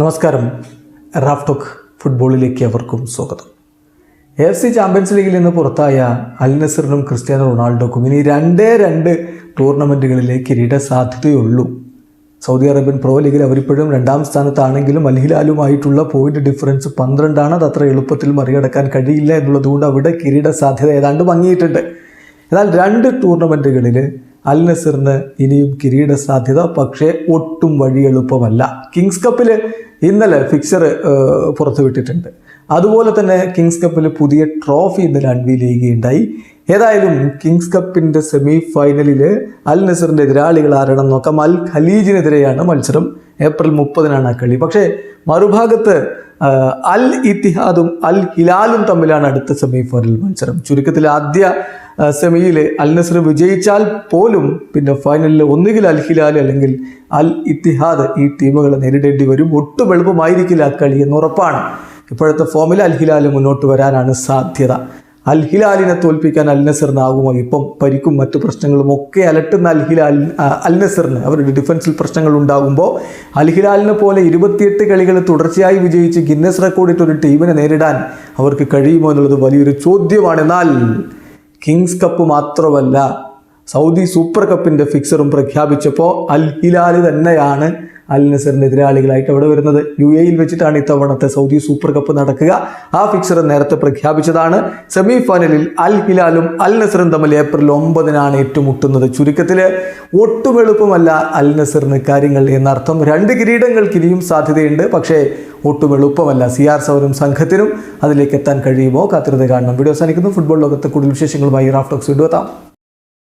നമസ്കാരം. റാഫ്ടോക്ക് ഫുട്ബോളിലേക്ക് അവർക്കും സ്വാഗതം. എഫ് സി ചാമ്പ്യൻസ് ലീഗിൽ നിന്ന് പുറത്തായ അൽ നസറിനും ക്രിസ്ത്യാനോ റൊണാൾഡോക്കും ഇനി രണ്ടേ രണ്ട് ടൂർണമെന്റുകളിലെ കിരീട സാധ്യതയുള്ളൂ. സൗദി അറേബ്യൻ പ്രോ ലീഗിൽ അവരിപ്പോഴും രണ്ടാം സ്ഥാനത്താണെങ്കിലും അൽഹിലാലുമായിട്ടുള്ള പോയിന്റ് ഡിഫറൻസ് പന്ത്രണ്ടാണ്. അത് അത്ര എളുപ്പത്തിൽ മറികടക്കാൻ കഴിയില്ല എന്നുള്ളതുകൊണ്ട് അവിടെ കിരീട സാധ്യത ഏതാണ്ട് മങ്ങിയിട്ടുണ്ട് എന്നാൽ രണ്ട് ടൂർണമെന്റുകളിൽ അൽ നസറിന് ഇനിയും കിരീട സാധ്യത പക്ഷേ ഒട്ടും വഴി എളുപ്പമല്ല. കിങ്സ് കപ്പിൽ ഇന്നലെ ഫിക്സർ പുറത്തുവിട്ടിട്ടുണ്ട്. അതുപോലെ തന്നെ കിങ്സ് കപ്പിൽ പുതിയ ട്രോഫി ഇന്നലെ അൺവീൽ ചെയ്യുകയുണ്ടായി ഏതായാലും കിങ്സ് കപ്പിന്റെ സെമി ഫൈനലിൽ അൽ നസറിന്റെ എതിരാളികൾ ആരാണെന്ന് നോക്കാം. അൽ ഖലീജിനെതിരെയാണ് മത്സരം. ഏപ്രിൽ മുപ്പതിനാണ് ആ കളി. പക്ഷേ മറുഭാഗത്ത് അൽ ഇത്തിഹാദും അൽ ഹിലാലും തമ്മിലാണ് അടുത്ത സെമി ഫൈനൽ മത്സരം. ചുരുക്കത്തിൽ ആദ്യ സെമിയിൽ അൽ നസർ വിജയിച്ചാൽ പോലും പിന്നെ ഫൈനലിൽ ഒന്നുകിൽ അൽ ഹിലാൽ അല്ലെങ്കിൽ അൽ ഇത്തിഹാദ് ഈ ടീമുകളെ നേരിടേണ്ടി വരും. ഒട്ടും എളുപ്പമായിരിക്കില്ല കളി എന്ന് ഉറപ്പാണ്. ഇപ്പോഴത്തെ ഫോമിൽ അൽ ഹിലാൽ മുന്നോട്ട് വരാനാണ് സാധ്യത. അൽ ഹിലാലിനെ തോൽപ്പിക്കാൻ അൽ നസറിനാകുമോ ഇപ്പം പരിക്കും മറ്റു പ്രശ്നങ്ങളും ഒക്കെ അലട്ടുന്ന അൽ ഹിലാൽ അൽ നസറിന് അവരുടെ ഡിഫൻസിൽ പ്രശ്നങ്ങൾ ഉണ്ടാകുമ്പോൾ അൽ ഹിലാലിനെ പോലെ ഇരുപത്തിയെട്ട് കളികൾ തുടർച്ചയായി വിജയിച്ച് ഗിന്നസ് റെക്കോർഡിട്ട് ഒരു ടീമിനെ നേരിടാൻ അവർക്ക് കഴിയുമോ എന്നുള്ളത് വലിയൊരു ചോദ്യമാണ് എന്നാൽ കിങ്സ് കപ്പ് മാത്രമല്ല സൗദി സൂപ്പർ കപ്പിന്റെ ഫിക്സറും പ്രഖ്യാപിച്ചപ്പോൾ അൽ ഹിലാൽ തന്നെയാണ് അൽ നസറിന്റെ എതിരാളികളായിട്ട് അവിടെ വരുന്നത്. യു എയിൽ വെച്ചിട്ടാണ് ഇത്തവണത്തെ സൗദി സൂപ്പർ കപ്പ് നടക്കുക. ആ ഫിക്സർ നേരത്തെ പ്രഖ്യാപിച്ചതാണ്. സെമി ഫൈനലിൽ അൽ ഹിലാലും അൽ നസറും തമ്മിൽ ഏപ്രിൽ ഒമ്പതിനാണ് ഏറ്റുമുട്ടുന്നത്. ചുരുക്കത്തിൽ ഒട്ടും എളുപ്പമല്ല അൽ നസറിന് കാര്യങ്ങൾ എന്നർത്ഥം. രണ്ട് കിരീടങ്ങൾക്ക് ഇനിയും സാധ്യതയുണ്ട്. പക്ഷേ ഒട്ടും എളുപ്പമല്ല. സി ആർ സൗരും സംഘത്തിനും അതിലേക്ക് എത്താൻ കഴിയുമോ? കാത്തിരുന്ന് കാണണം. വീഡിയോ അവസാനിക്കുന്നു. ഫുട്ബോൾ ലോകത്തെ കൂടുതൽ വിശേഷങ്ങളുമായി റാഫ്റ്റോക്സ് വീണ്ടും എത്താം.